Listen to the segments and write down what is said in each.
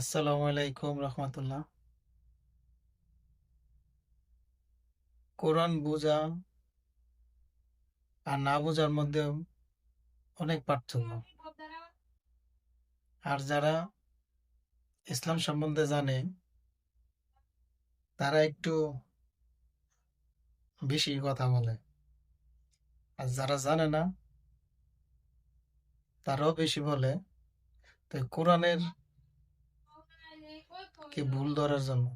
আসসালামু আলাইকুম রহমতুল্লাহ। কোরআন বোঝা আর না বোঝার মধ্যে অনেক পার্থক্য। আর যারা ইসলাম সম্বন্ধে জানে, তারা একটু বেশি কথা বলে। আর যারা জানে না, তারাও বেশি বলে। তো কোরআনের কি ভুল ধরার জন্য।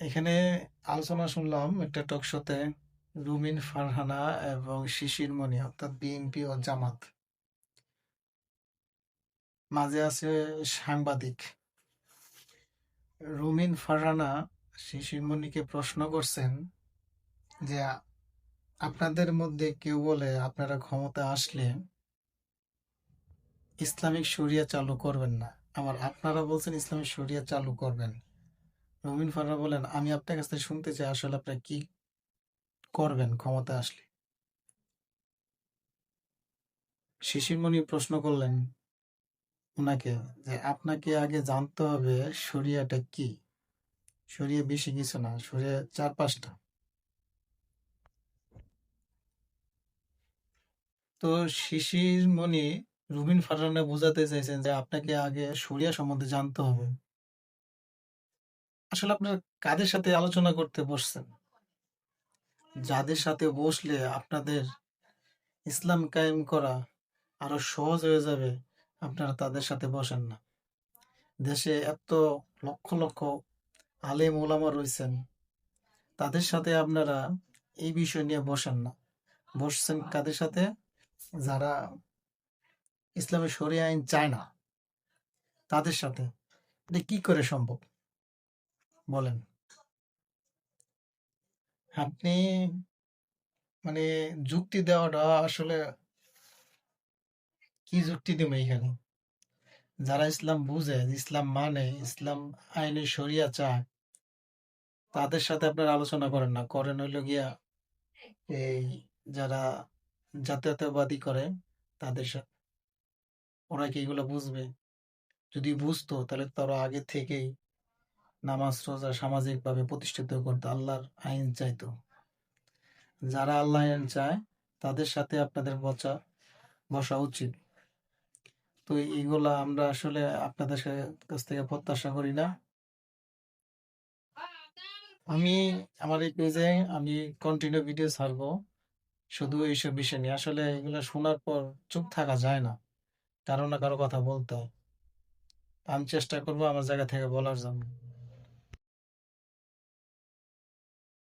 এখানে আলোচনা শুনলাম একটা টক শোতে রুমিন ফারহানা এবং শিশির মনি, অর্থাৎ বিএনপি ও জামাত। মাঝে আছে সাংবাদিক। রুমিন ফারহানা শিশির মনিকে প্রশ্ন করছেন যে, আপনাদের মধ্যে কেউ বলে আপনারা ক্ষমতা আসলে ইসলামিক শরিয়া চালু করবেন না। আবার আপনারা বলছেন ইসলামিক শরিয়া চালু করবেন। রবিন ফাররা বলেন, আমি আপনার কাছ থেকে শুনতে চাই, আসলে আপনারা কি করবেন? ক্ষমতা আসলে। শিশিরমণি প্রশ্ন করলেন ওনাকে যে, আপনাকে আগে জানতে হবে শরিয়াটা কি? শরিয়া বেশি কিছু না, শরিয়া চার পাঁচটা তো শিশির মনি রুবিন ফারহানা বোঝাতে চাইছেন যে আপনাকে আগে শরিয়া সম্বন্ধে জানতে হবে। আসলে আপনার কাদের সাথে আলোচনা করতে বসছেন? যাদের সাথে বসলে আপনাদের ইসলাম কায়েম করা আরও সহজ হয়ে যাবে, আপনারা তাদের সাথে বসেন না। দেশে এত লক্ষ লক্ষ আলেম ওলামা রয়েছেন, তাদের সাথে আপনারা এই বিষয় নিয়ে বসেন না। বসছেন কাদের সাথে? যারা ইসলামের শরিয়া আইন চায় না। তাদের সাথে। কি করে সম্ভব? বলেন। আপনি মানে যুক্তি দেওয়াটা আসলে কি যুক্তি দেবে এখানে যারা ইসলাম বুঝে, ইসলাম মানে ইসলাম আইনে শরিয়া চায়, তাদের সাথে আপনার আলোচনা করেন না। করেন হইল গিয়া এই যারা জাতীয়তাবাদী করে, তাদের সাথে। ওরা কি এগুলো বুঝবে? যদি বুঝতো, তাহলে তারা আগে থেকেই নামাজ রোজা সামাজিকভাবে প্রতিষ্ঠিত করতো, আল্লাহর আইন চাইতো। যারা আল্লাহ আইন চায়, তাদের সাথে আপনাদের বসা বসা উচিত। তো এইগুলা আমরা আসলে আপনাদের কাছ থেকে প্রত্যাশা করি না। আমি, আমার এই পেজে আমি কন্টিনিউ ভিডিও ছাড়বো। শুধু এইসব বিষয় নিয়ে। আসলে এগুলো শোনার পর চুপ থাকা যায় না। কারও না কারও কথা বলতে। আমি চেষ্টা করব আমার জায়গা থেকে বলার জন্য।